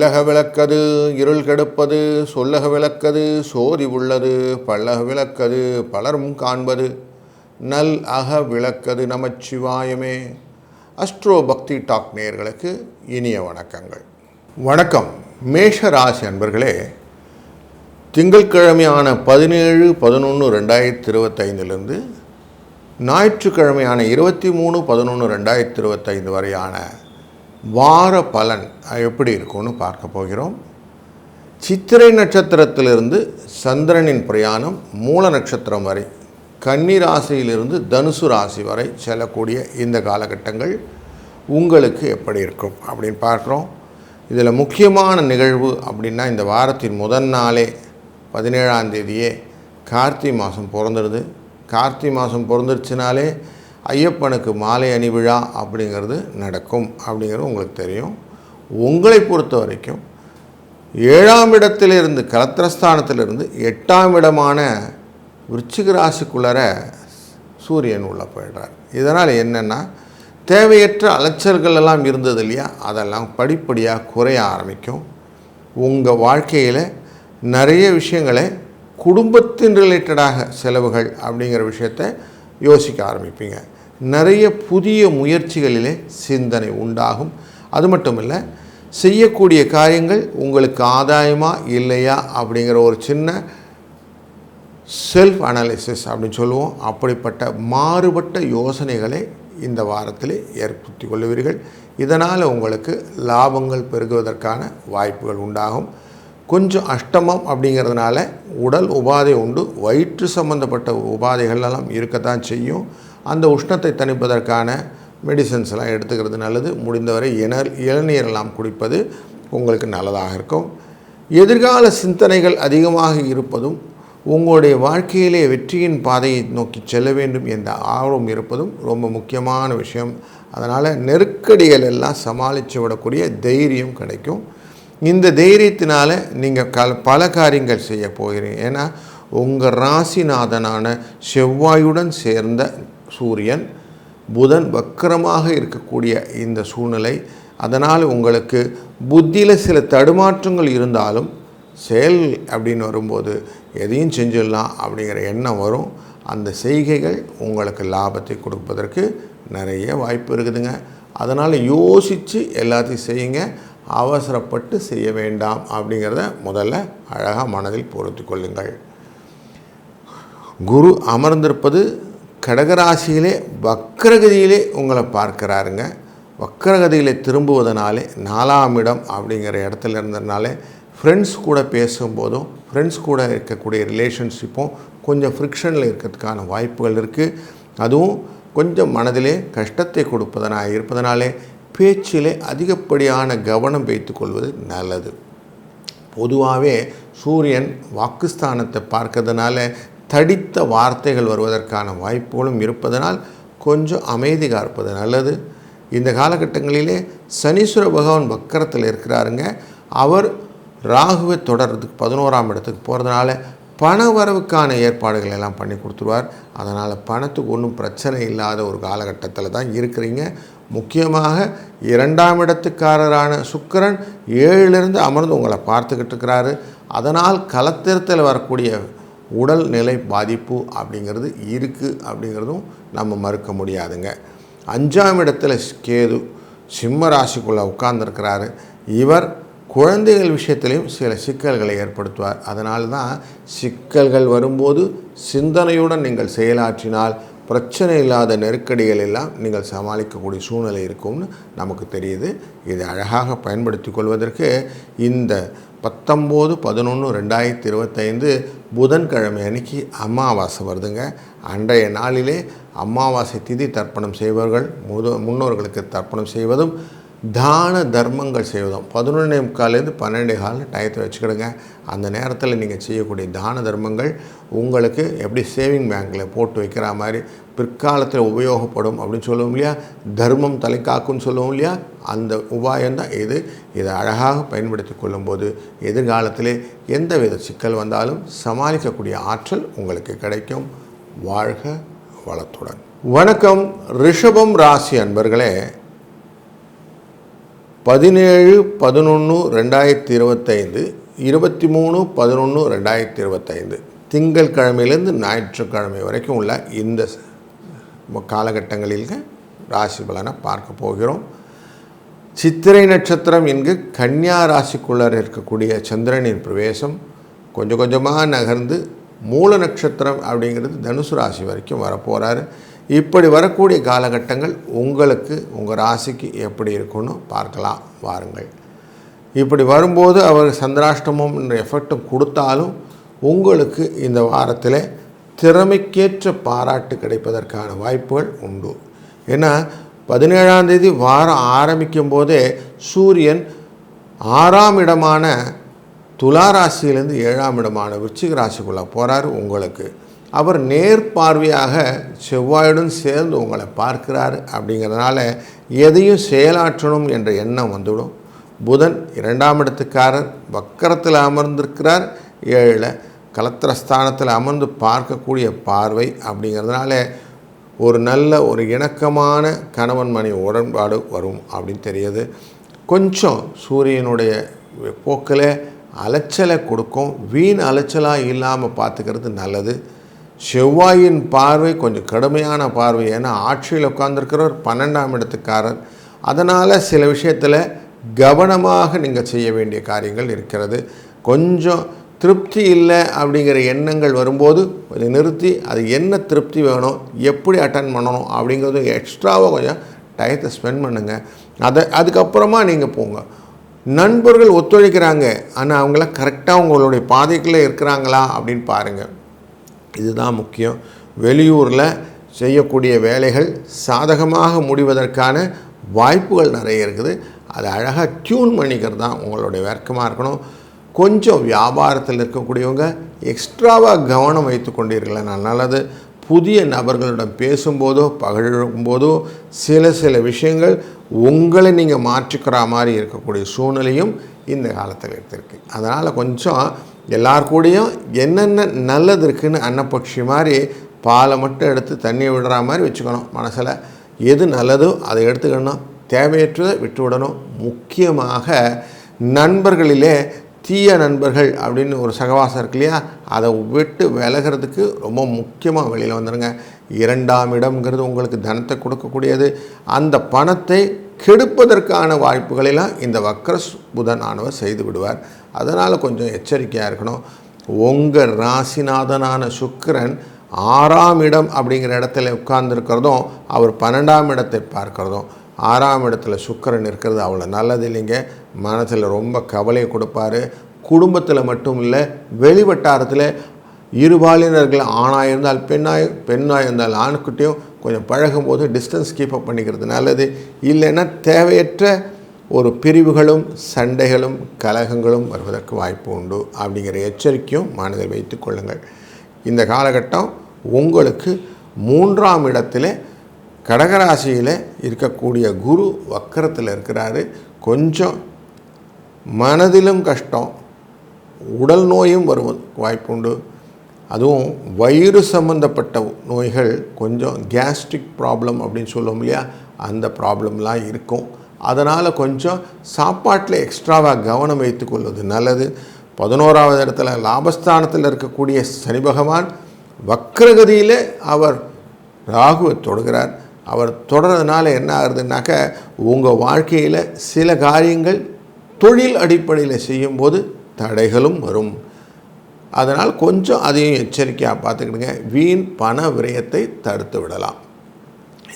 எள்ளக விளக்கது இருள் கெடுப்பது சொல்லக விளக்கது சோதி உள்ளது பல்லக விளக்கது பலரும் காண்பது நல் அக விளக்கது நமச்சிவாயமே அஸ்ட்ரோ பக்தி டாக் நேயர்களுக்கு இனிய வணக்கங்கள். வணக்கம். மேஷ ராசி அன்பர்களே திங்கட்கிழமையான பதினேழு பதினொன்று ரெண்டாயிரத்தி இருபத்தைந்திலிருந்து ஞாயிற்றுக்கிழமையான இருபத்தி மூணு பதினொன்று ரெண்டாயிரத்தி இருபத்தைந்து வரையான வார பலன் எப்படி இருக்கும்னு பார்க்க போகிறோம். சித்திரை நட்சத்திரத்திலிருந்து சந்திரனின் பிரயாணம் மூல நட்சத்திரம் வரை கன்னி ராசியிலிருந்து தனுசு ராசி வரை செல்லக்கூடிய இந்த காலகட்டங்கள் உங்களுக்கு எப்படி இருக்கும் அப்படின்னு பார்க்குறோம். இதில் முக்கியமான நிகழ்வு அப்படின்னா இந்த வாரத்தின் முதல் நாளே பதினேழாம் தேதியே கார்த்திகை மாதம் பிறந்துடுது. கார்த்திகை மாதம் பிறந்துருச்சுனாலே ஐயப்பனுக்கு மாலை அணி விழா அப்படிங்கிறது நடக்கும் அப்படிங்கிறது உங்களுக்கு தெரியும். உங்களை பொறுத்த வரைக்கும் ஏழாம் இடத்திலிருந்து கலத்திரஸ்தானத்திலிருந்து எட்டாம் இடமான விருச்சிக ராசிக்குள்ளர சூரியன் உள்ளே போயிடுறார். இதனால் என்னென்னா தேவையற்ற அலைச்சல்கள் எல்லாம் இருந்தது இல்லையா? அதெல்லாம் படிப்படியாக குறைய ஆரம்பிக்கும். உங்கள் வாழ்க்கையில் நிறைய விஷயங்களை குடும்பத்தின் ரிலேட்டடாக செலவுகள் அப்படிங்கிற விஷயத்தை யோசிக்க ஆரம்பிப்பீங்க. நிறைய புதிய முயற்சிகளிலே சிந்தனை உண்டாகும். அது மட்டும் இல்லை செய்யக்கூடிய காரியங்கள் உங்களுக்கு ஆதாயமா இல்லையா அப்படிங்கிற ஒரு சின்ன செல்ஃப் அனாலிசிஸ் அப்படின்னு சொல்லுவோம். அப்படிப்பட்ட மாறுபட்ட யோசனைகளை இந்த வாரத்தில் ஏற்படுத்தி கொள்ளுவீர்கள். இதனால் உங்களுக்கு லாபங்கள் பெருகுவதற்கான வாய்ப்புகள் உண்டாகும். கொஞ்சம் அஷ்டமம் அப்படிங்கிறதுனால உடல் உபாதை உண்டு. வயிற்று சம்பந்தப்பட்ட உபாதைகள் எல்லாம் இருக்கத்தான் செய்யும். அந்த உஷ்ணத்தை தணிப்பதற்கான மெடிசன்ஸ் எல்லாம் எடுத்துக்கிறது நல்லது. முடிந்தவரை இணர் இளநீரெல்லாம் குடிப்பது உங்களுக்கு நல்லதாக இருக்கும். எதிர்கால சிந்தனைகள் அதிகமாக இருப்பதும் உங்களுடைய வாழ்க்கையிலே வெற்றியின் பாதையை நோக்கி செல்ல வேண்டும் என்ற ஆர்வம் இருப்பதும் ரொம்ப முக்கியமான விஷயம். அதனால் நெருக்கடிகள் எல்லாம் சமாளித்து விடக்கூடிய தைரியம் கிடைக்கும். இந்த தைரியத்தினால் நீங்கள் கல் பல காரியங்கள் செய்ய போகிறீங்க. ஏன்னா உங்கள் ராசிநாதனான செவ்வாயுடன் சேர்ந்த சூரியன் புதன் வக்கரமாக இருக்கக்கூடிய இந்த சூழ்நிலை அதனால் உங்களுக்கு புத்தியில் சில தடுமாற்றங்கள் இருந்தாலும் செயல் அப்படின்னு வரும்போது எதையும் செஞ்சிடலாம் அப்படிங்கிற எண்ணம் வரும். அந்த செய்கைகள் உங்களுக்கு லாபத்தை கொடுப்பதற்கு நிறைய வாய்ப்பு இருக்குதுங்க. அதனால் யோசித்து எல்லாத்தையும் செய்யுங்க. அவசரப்பட்டு செய்ய வேண்டாம் அப்படிங்கிறத முதல்ல அழகாக மனதில் பொறுத்து கொள்ளுங்கள். குரு அமர்ந்திருப்பது கடகராசியிலே வக்கரகதியிலே உங்களை பார்க்குறாருங்க. வக்கரகதியிலே திரும்புவதனாலே நாலாம் இடம் அப்படிங்கிற இடத்துல இருந்ததுனாலே ஃப்ரெண்ட்ஸ் கூட பேசும்போதும் ஃப்ரெண்ட்ஸ் கூட இருக்கக்கூடிய ரிலேஷன்ஷிப்பும் கொஞ்சம் ஃப்ரிக்ஷனில் இருக்கிறதுக்கான வாய்ப்புகள் இருக்குது அதுவும் கொஞ்சம் மனதிலே கஷ்டத்தை கொடுப்பதனா இருப்பதனாலே பேச்சிலே அதிகப்படியான கவனம் வைத்துக்கொள்வது நல்லது. பொதுவாகவே சூரியன் வாக்குஸ்தானத்தை பார்க்கறதுனால தடித்த வார்த்தைகள் வருவதற்கான வாய்ப்புகளும் இருப்பதனால் கொஞ்சம் அமைதி காப்பது நல்லது. இந்த காலகட்டங்களிலே சனீஸ்வர பகவான் வக்கரத்தில் இருக்கிறாருங்க. அவர் ராகுவை தொடர்றதுக்கு பதினோராம் இடத்துக்கு போகிறதுனால பண வரவுக்கான ஏற்பாடுகள் எல்லாம் பண்ணி கொடுத்துருவார். அதனால் பணத்துக்கு ஒன்றும் பிரச்சனை இல்லாத ஒரு காலகட்டத்தில் தான் இருக்கிறீங்க. முக்கியமாக இரண்டாம் இடத்துக்காரரான சுக்கரன் ஏழிலிருந்து அமர்ந்து உங்களை பார்த்துக்கிட்டு இருக்கிறாரு. அதனால் கலத்திரத்தில் வரக்கூடிய உடல்நிலை பாதிப்பு அப்படிங்கிறது இருக்குது அப்படிங்கிறதும் நம்ம மறுக்க முடியாதுங்க. அஞ்சாம் இடத்துல கேது சிம்ம ராசிக்குள்ளே உட்கார்ந்துருக்கிறாரு. இவர் குழந்தைகள் விஷயத்திலையும் சில சிக்கல்களை ஏற்படுத்துவார். அதனால்தான் சிக்கல்கள் வரும்போது சிந்தனையுடன் நீங்கள் செயலாற்றினால் பிரச்சனை இல்லாத நெருக்கடிகள் எல்லாம் நீங்கள் சமாளிக்கக்கூடிய சூழ்நிலை இருக்கும்னு நமக்கு தெரியுது. இதை அழகாக பயன்படுத்தி கொள்வதற்கு இந்த பத்தொம்போது பதினொன்று ரெண்டாயிரத்தி இருபத்தைந்து புதன்கிழமை அன்னைக்கு அமாவாசை வருதுங்க. அன்றைய நாளிலே அமாவாசை திதி தர்ப்பணம் செய்பவர்கள் முது முன்னோர்களுக்கு தர்ப்பணம் செய்வதும் தான தர்மங்கள் செய்வதும் பதினொன்றே முக்கால்லேருந்து பன்னெண்டே காலில் டயத்தை வச்சுக்கிடுங்க. அந்த நேரத்தில் நீங்கள் செய்யக்கூடிய தான தர்மங்கள் உங்களுக்கு எப்படி சேவிங் பேங்க்கில் போட்டு வைக்கிற மாதிரி பிற்காலத்தில் உபயோகப்படும் அப்படின்னு சொல்லுவோம் இல்லையா? தர்மம் தலைக்காக்கும்னு சொல்லுவோம் இல்லையா? அந்த உபாயம்தான் இது. இதை அழகாக பயன்படுத்தி கொள்ளும்போது எதிர்காலத்திலே எந்தவித சிக்கல் வந்தாலும் சமாளிக்கக்கூடிய ஆற்றல் உங்களுக்கு கிடைக்கும். வாழ்க வளத்துடன். வணக்கம். ரிஷபம் ராசி அன்பர்களே பதினேழு பதினொன்று ரெண்டாயிரத்தி இருபத்தைந்து இருபத்தி மூணு பதினொன்று ரெண்டாயிரத்தி இருபத்தைந்து. திங்கள் கிழமையிலேருந்து ஞாயிற்றுக்கிழமை வரைக்கும் உள்ள இந்த காலகட்டங்களில் ராசி பலனை பார்க்க போகிறோம். சித்திரை நட்சத்திரம் இங்கு கன்னியா ராசிக்குள்ளார் இருக்கக்கூடிய சந்திரனின் பிரவேசம். கொஞ்சம் கொஞ்சமாக நகர்ந்து மூல நட்சத்திரம் அப்படிங்கிறது தனுசு ராசி வரைக்கும் வரப்போகிறாரு இப்படி வரக்கூடிய காலகட்டங்கள் உங்களுக்கு உங்கள் ராசிக்கு எப்படி இருக்குன்னு பார்க்கலாம் வாருங்கள். இப்படி வரும்போது அவர் சந்திராஷ்டமம் என்ற எஃபெக்டும் கொடுத்தாலும் உங்களுக்கு இந்த வாரத்தில் திறமைக்கேற்ற பாராட்டு கிடைப்பதற்கான வாய்ப்புகள் உண்டு. ஏன்னா பதினேழாம் தேதி வாரம் ஆரம்பிக்கும் போதே சூரியன் ஆறாம் இடமான துலா ராசியிலேருந்து ஏழாம் இடமான விருச்சிக ராசிக்குள்ளே போகிறார் உங்களுக்கு. அவர் நேர் பார்வையாக செவ்வாயுடன் சேர்ந்து உங்களை பார்க்கிறாரு அப்படிங்கிறதுனால எதையும் செயலாற்றணும் என்ற எண்ணம் வந்துவிடும். புதன் இரண்டாம் இடத்துக்காரர் வக்கரத்தில் அமர்ந்திருக்கிறார் ஏழில் கலத்திரஸ்தானத்தில் அமர்ந்து பார்க்கக்கூடிய பார்வை அப்படிங்கிறதுனால ஒரு நல்ல ஒரு இணக்கமான கணவன் மணி உடன்பாடு வரும் அப்படின்னு தெரியுது. கொஞ்சம் சூரியனுடைய போக்கில் அலைச்சலை கொடுக்கும். வீண் அலைச்சலாக இல்லாமல் பார்த்துக்கிறது நல்லது. செவ்வாயின் பார்வை கொஞ்சம் கடுமையான பார்வை. ஏன்னா ஆட்சியில் உட்கார்ந்துருக்கிறவர் பன்னெண்டாம் இடத்துக்காரர். அதனால் சில விஷயத்தில் கவனமாக நீங்கள் செய்ய வேண்டிய காரியங்கள் இருக்கிறது. கொஞ்சம் திருப்தி இல்லை அப்படிங்கிற எண்ணங்கள் வரும்போது கொஞ்சம் நிறுத்தி அது என்ன திருப்தி வேணும் எப்படி அட்டன் பண்ணணும் அப்படிங்கிறது எக்ஸ்ட்ராவாக கொஞ்சம் டயத்தை ஸ்பெண்ட் பண்ணுங்கள் அதை அதுக்கப்புறமா நீங்கள் போங்க. நண்பர்கள் ஒத்துழைக்கிறாங்க ஆனால் அவங்களாம் கரெக்டாக உங்களுடைய பாதைக்குள்ளே இருக்கிறாங்களா அப்படின்னு பாருங்கள் இதுதான் முக்கியம். வெளியூரில் செய்யக்கூடிய வேலைகள் சாதகமாக முடிவதற்கான வாய்ப்புகள் நிறைய இருக்குது. அதை அழகாக டியூன் பண்ணிக்கிறது தான் உங்களுடைய வர்க்கமாக இருக்கணும். கொஞ்சம் வியாபாரத்தில் இருக்கக்கூடியவங்க எக்ஸ்ட்ராவாக கவனம் வைத்து கொண்டீர்கள் நல்லது. புதிய நபர்களிடம் பேசும்போதோ பகிழும்போதோ சில சில விஷயங்கள் உங்களை நீங்கள் மாற்றிக்கிற மாதிரி இருக்கக்கூடிய சூழ்நிலையும் இந்த காலத்தில் எடுத்திருக்கு அதனால் கொஞ்சம் எல்லார் கூடயும் என்னென்ன நல்லது இருக்குதுன்னு அன்னப்பட்சி மாதிரி பாலை மட்டும் எடுத்து தண்ணியை விடுற மாதிரி வச்சுக்கணும் மனசில். எது நல்லதோ அதை எடுத்துக்கணும். தேவையற்றதை விட்டு விடணும். முக்கியமாக நண்பர்களிலே தீய நண்பர்கள் அப்படின்னு ஒரு சகவாசம் இருக்கு இல்லையா? அதை விட்டு விலகிறதுக்கு ரொம்ப முக்கியமாக வெளியில் வந்துடுங்க இரண்டாம் இடம்ங்கிறது உங்களுக்கு தனத்தை கொடுக்கக்கூடியது. அந்த பணத்தை கெடுப்பதற்கான வாய்ப்புகளெல்லாம் இந்த வக்ரஸ் புதன் ஆனவர் செய்து விடுவார். அதனால் கொஞ்சம் எச்சரிக்கையாக இருக்கணும். உங்கள் ராசிநாதனான சுக்கரன் ஆறாம் இடம் அப்படிங்கிற இடத்துல உட்கார்ந்துருக்கிறதும் அவர் பன்னெண்டாம் இடத்தை பார்க்கிறதும் ஆறாம் இடத்துல சுக்கரன் இருக்கிறது அவ்வளோ நல்லது இல்லைங்க. மனசில் ரொம்ப கவலையை கொடுப்பாரு. குடும்பத்தில் மட்டும் இல்லை வெளிவட்டாரத்தில் இருபாலினர்கள் ஆணாக இருந்தால் பெண்ணாய் பெண்ணாக இருந்தால் ஆணுக்கிட்டையும் கொஞ்சம் பழகும்போது டிஸ்டன்ஸ் கீப் அப் பண்ணிக்கிறது நல்லது. இல்லைன்னா தேவையற்ற ஒரு பிரிவுகளும் சண்டைகளும் கலகங்களும் வருவதற்கு வாய்ப்பு உண்டு. அப்படிங்கிற எச்சரிக்கையும் மனதில் வைத்து கொள்ளுங்கள். இந்த காலகட்டம் உங்களுக்கு மூன்றாம் இடத்திலே கடகராசியில் இருக்கக்கூடிய குரு வக்கரத்தில் இருக்கிறாரு. கொஞ்சம் மனதிலும் கஷ்டம் உடல் நோயும் வரும் வாய்ப்புண்டு. அதுவும் வயிறு சம்மந்தப்பட்ட நோய்கள் கொஞ்சம் கேஸ்ட்ரிக் ப்ராப்ளம் அப்படின்னு சொல்லுவோம் இல்லையா? அந்த ப்ராப்ளம்லாம் இருக்கும். அதனால் கொஞ்சம் சாப்பாட்டில் எக்ஸ்ட்ராவாக கவனம் வைத்துக்கொள்வது நல்லது. பதினோராவது இடத்துல லாபஸ்தானத்தில் இருக்கக்கூடிய சனி பகவான் வக்ரகதியில் அவர் ராகுவை தொடுகிறார். அவர் தொடர்றதுனால என்ன ஆகுதுனாக்க உங்கள் வாழ்க்கையில் சில காரியங்கள் தொழில் அடிப்படையில் செய்யும்போது தடைகளும் வரும். அதனால் கொஞ்சம் அதையும் எச்சரிக்கையாக பார்த்துக்கிடுங்க. வீண் பண விரயத்தை தடுத்து விடலாம்.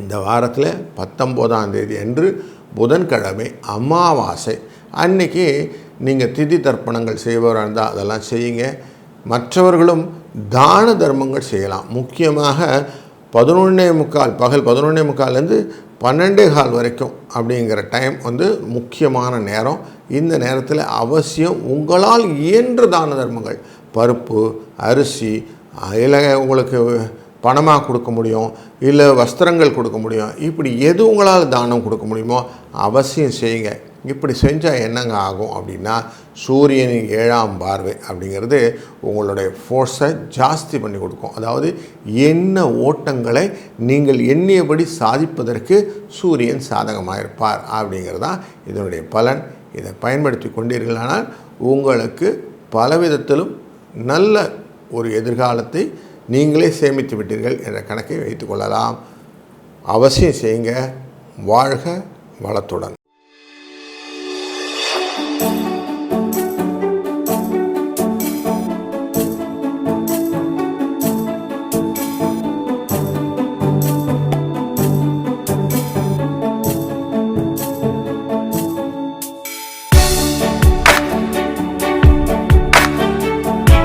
இந்த வாரத்தில் பத்தொம்போதாம் தேதி அன்று புதன்கிழமை அமாவாசை. அன்னைக்கு நீங்கள் திதி தர்ப்பணங்கள் செய்பவராக இருந்தால் அதெல்லாம் செய்யுங்க. மற்றவர்களும் தான தர்மங்கள் செய்யலாம். முக்கியமாக பதினொன்னே முக்கால் பகல் பதினொன்னே முக்கால்லேருந்து பன்னெண்டே கால் வரைக்கும் அப்படிங்கிற டைம் வந்து முக்கியமான நேரம். இந்த நேரத்தில் அவசியம் உங்களால் இயன்ற தான தர்மங்கள். பருப்பு அரிசி இல்லை உங்களுக்கு பணமாக கொடுக்க முடியும் இல்லை வஸ்திரங்கள் கொடுக்க முடியும். இப்படி எது உங்களால் தானம் கொடுக்க முடியுமோ அவசியம் செய்யுங்க. இப்படி செஞ்சால் என்னங்க ஆகும் அப்படின்னா சூரியனின் ஏழாம் பார்வை அப்படிங்கிறது உங்களுடைய ஃபோர்ஸை ஜாஸ்தி பண்ணி கொடுக்கும். அதாவது என்ன ஓட்டங்களை நீங்கள் எண்ணியபடி சாதிப்பதற்கு சூரியன் சாதகமாக இருப்பார் அப்படிங்கிறது தான் இதனுடைய பலன். இதை பயன்படுத்தி கொண்டீர்களானால் உங்களுக்கு பலவிதத்திலும் நல்ல ஒரு எதிர்காலத்தை நீங்களே சேமித்து விட்டீர்கள் என்ற கணக்கை வைத்துக்கொள்ளலாம் அவசியம் செய்யுங்க. வாழ்க வளத்துடன். Bye.